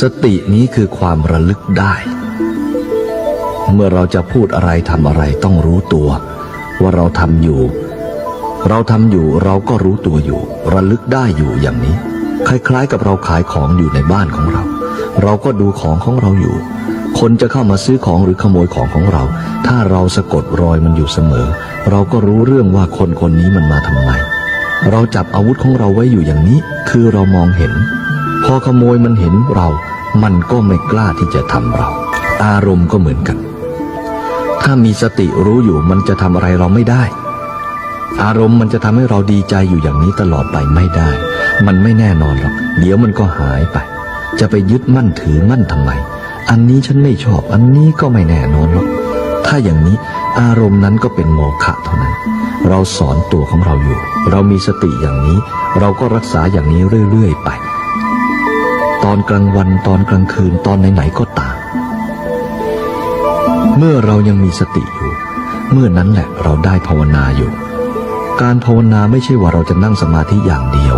สตินี้คือความระลึกได้ เมื่อเราจะพูดอะไรทำอะไรต้องรู้ตัว ว่าเราทำอยู่ เราทำอยู่เราก็รู้ตัวอยู่ ระลึกได้อยู่อย่างนี้ คล้ายๆ กับเราขายของอยู่ในบ้านของเรา เราก็ดูของของเราอยู่ คนจะเข้ามาซื้อของหรือขโมยของของเรา ถ้าเราสะกดรอยมันอยู่เสมอ เราก็รู้เรื่องว่าคนคนนี้มันมาทำไมเราจับอาวุธของเราไว้อยู่อย่างนี้ คือเรามองเห็น พอขโมยมันเห็นเรา มันก็ไม่กล้าที่จะทำเรา อารมณ์ก็เหมือนกัน ถ้ามีสติรู้อยู่มันจะทำอะไรเราไม่ได้ อารมณ์มันจะทำให้เราดีใจอยู่อย่างนี้ตลอดไปไม่ได้ มันไม่แน่นอนหรอก เดี๋ยวมันก็หายไป จะไปยึดมั่นถือมั่นทำไม อันนี้ฉันไม่ชอบ อันนี้ก็ไม่แน่นอนหรอก ถ้าอย่างนี้อารมณ์นั้นก็เป็นโมฆะเท่านั้น เราสอนตัวของเราอยู่ เรามีสติอย่างนี้ เราก็รักษาอย่างนี้เรื่อยๆไป อนกลางวันตอนกลางคืนตอนไหนๆก็ตาม เมื่อเรายังมีสติอยู่ เมื่อนั้นแหละเราได้ภาวนาอยู่ การภาวนาไม่ใช่ว่าเราจะนั่งสมาธิอย่างเดียว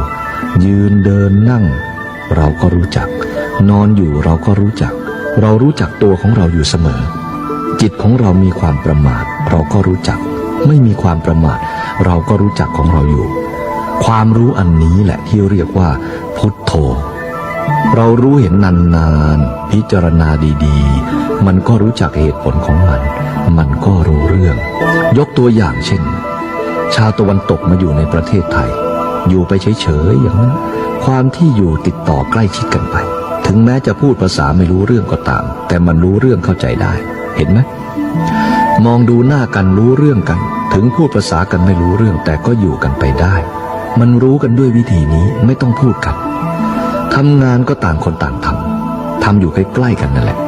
ยืนเดินนั่ง เราก็รู้จัก นอนอยู่เราก็รู้จัก เรารู้จักตัวของเราอยู่เสมอ จิตของเรามีความประมาท เราก็รู้จัก ไม่มีความประมาท เราก็รู้จักของเราอยู่ ความรู้อันนี้แหละที่เรียกว่าพุทโธ เรารู้เห็นนานๆพิจารณาดีๆ มันก็รู้จักเหตุผลของมัน มันก็รู้เรื่อง ยกตัวอย่างเช่น ชาวตะวันตกมาอยู่ในประเทศไทย อยู่ไปเฉยๆอย่างนั้น ความที่อยู่ติดต่อใกล้ชิดกันไป ถึงแม้จะพูดภาษาไม่รู้เรื่องก็ตาม แต่มันรู้เรื่องเข้าใจได้ เห็นไหมมองดูหน้ากันรู้เรื่องกัน ถึงพูดภาษากันไม่รู้เรื่องแต่ก็อยู่กันไปได้ มันรู้กันด้วยวิธีนี้ไม่ต้องพูดกัน ทำงานก็ต่างคนต่างทำทำอยู่ใกล้ๆกันนั่นแหละ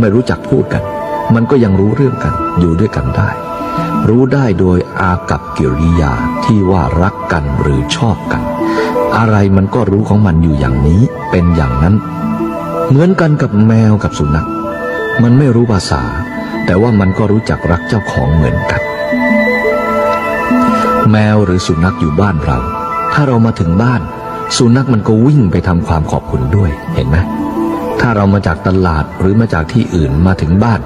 ไม่รู้จักพูดกัน มันก็ยังรู้เรื่องกันอยู่ด้วยกันได้ รู้ได้โดยอากับกิริยาที่ว่ารักกันหรือชอบกัน อะไรมันก็รู้ของมันอยู่อย่างนี้เป็นอย่างนั้น เหมือนกันกับแมวกับสุนัข มันไม่รู้ภาษา แต่ว่ามันก็รู้จักรักเจ้าของเหมือนกัน แมวหรือสุนัขอยู่บ้านเรา ถ้าเรามาถึงบ้าน สุนัขมันก็วิ่งไปทำความขอบคุณด้วยเห็นไหมถ้าเรามาจากตลาดหรือมาจากที่อื่นมาถึงบ้าน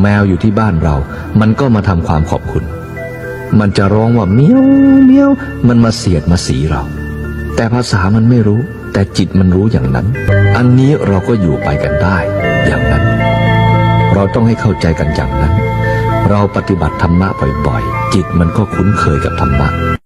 แมวอยู่ที่บ้านเรา มันก็มาทำความขอบคุณ มันจะร้องว่าเมียวเมียวมันมาเสียดมาสีเรา แต่ภาษามันไม่รู้ แต่จิตมันรู้อย่างนั้น อันนี้เราก็อยู่ไปกันได้ อย่างนั้น เราต้องให้เข้าใจกันอย่างนั้น เราปฏิบัติธรรมะบ่อยๆ จิตมันก็คุ้นเคยกับธรรมะ